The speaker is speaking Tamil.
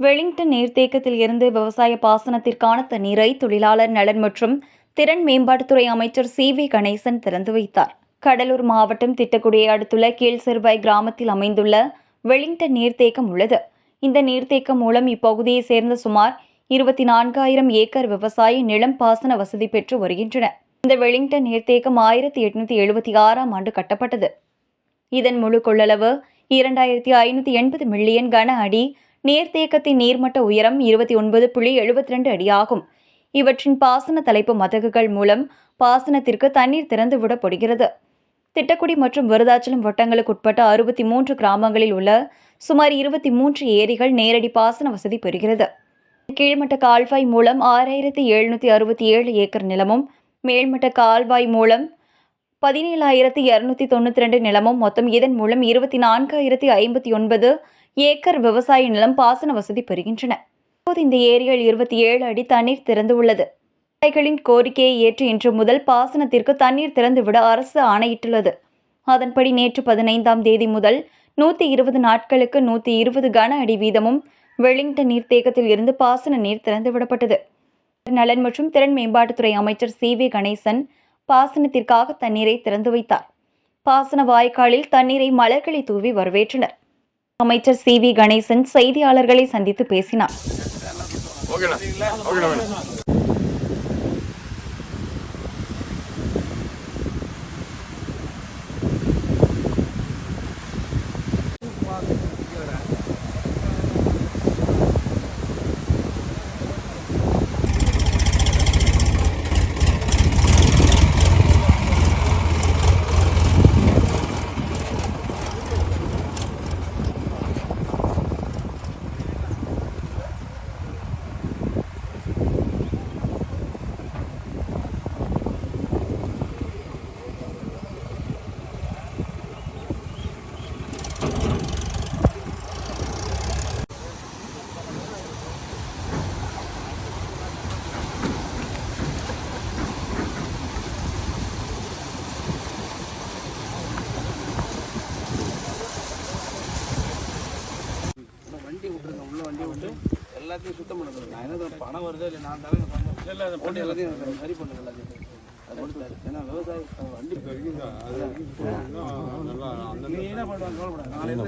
வெலிங்டன் நீர்த்தேக்கத்தில் இருந்து விவசாய பாசனத்திற்கான தண்ணீரை தொழிலாளர் நலன் மற்றும் திறன் மேம்பாட்டுத்துறை அமைச்சர் சி வி கணேசன் திறந்து வைத்தார். கடலூர் மாவட்டம் திட்டக்குடியை அடுத்துள்ள கீழ்சிறுபாய் கிராமத்தில் அமைந்துள்ள வெலிங்டன் நீர்த்தேக்கம் உள்ளது. இந்த நீர்த்தேக்கம் மூலம் இப்பகுதியைச் சேர்ந்த சுமார் இருபத்தி நான்காயிரம் ஏக்கர் விவசாய நிலம் பாசன வசதி பெற்று வருகின்றன. இந்த வெலிங்டன் நீர்த்தேக்கம் ஆயிரத்தி எட்நூத்தி எழுபத்தி ஆறாம் ஆண்டு கட்டப்பட்டது. இதன் முழு கொள்ளளவு இரண்டாயிரத்தி ஐநூற்றி எண்பது மில்லியன் கன அடி நீர்த்தேக்கத்தின் நீர்மட்ட உயரம் இருபத்தி ஒன்பது புள்ளி எழுபத்தி ரெண்டு அடியாகும். இவற்றின் பாசன தலைப்பு மதகுகள் மூலம் பாசனத்திற்கு தண்ணீர் திறந்து விடப்படுகிறது திட்டக்குடி மற்றும் விருதாச்சலம் வட்டங்களுக்கு உட்பட்ட அறுபத்தி மூன்று கிராமங்களில் உள்ள சுமார் இருபத்தி மூன்று ஏரிகள் நேரடி பாசன வசதி பெறுகிறது. கீழ்மட்ட கால்வாய் மூலம் ஆறாயிரத்தி எழுநூற்றி அறுபத்தி ஏழு ஏக்கர் நிலமும் மேல்மட்ட கால்வாய் மூலம் பதினேழாயிரத்தி இரநூத்தி தொண்ணூற்றி ரெண்டு நிலமும் மொத்தம் இதன் மூலம் இருபத்தி நான்காயிரத்தி ஐம்பத்தி ஒன்பது ஏக்கர் விவசாய நிலம் பாசன வசதி பெறுகின்றன. இப்போது இந்த ஏரிகள் இருபத்தி ஏழு அடி தண்ணீர் திறந்து உள்ளது விவசாயிகளின் கோரிக்கையை ஏற்று இன்று முதல் பாசனத்திற்கு தண்ணீர் திறந்துவிட அரசு ஆணையிட்டுள்ளது. அதன்படி நேற்று பதினைந்தாம் தேதி முதல் நூற்றி இருபது நாட்களுக்கு நூற்றி இருபது கன அடி வீதமும் வெலிங்டன் நீர்த்தேக்கத்தில் இருந்து பாசன நீர் திறந்துவிடப்பட்டது. நலன் மற்றும் திறன் மேம்பாட்டுத்துறை அமைச்சர் சி. வி. கணேசன் பாசனத்திற்காக தண்ணீரை திறந்து வைத்தார். பாசன வாய்க்காலில் தண்ணீரை மலர்களை தூவி வரவேற்றனர். அமைச்சர் சி வி கணேசன் செய்தியாளர்களை சந்தித்து பேசினார் ஓகேண்ணா ஓகேண்ணா மேடம் உள்ள வண்டி விட்டுருங்க உள்ள வண்டி விட்டு எல்லாத்தையும் சுத்தம் பண்ண சொல்லுங்க நான் என்ன பணம் வருது இல்லை நான் தரேன் இல்லை இல்லை அதை போட்டு எல்லாத்தையும் சரி பண்ணுங்க எல்லாத்தையும் அது கொடுத்தாரு ஏன்னா விவசாயி வண்டி நீங்க என்ன பண்ணுவாங்க கவலைப்படாது. நாளையில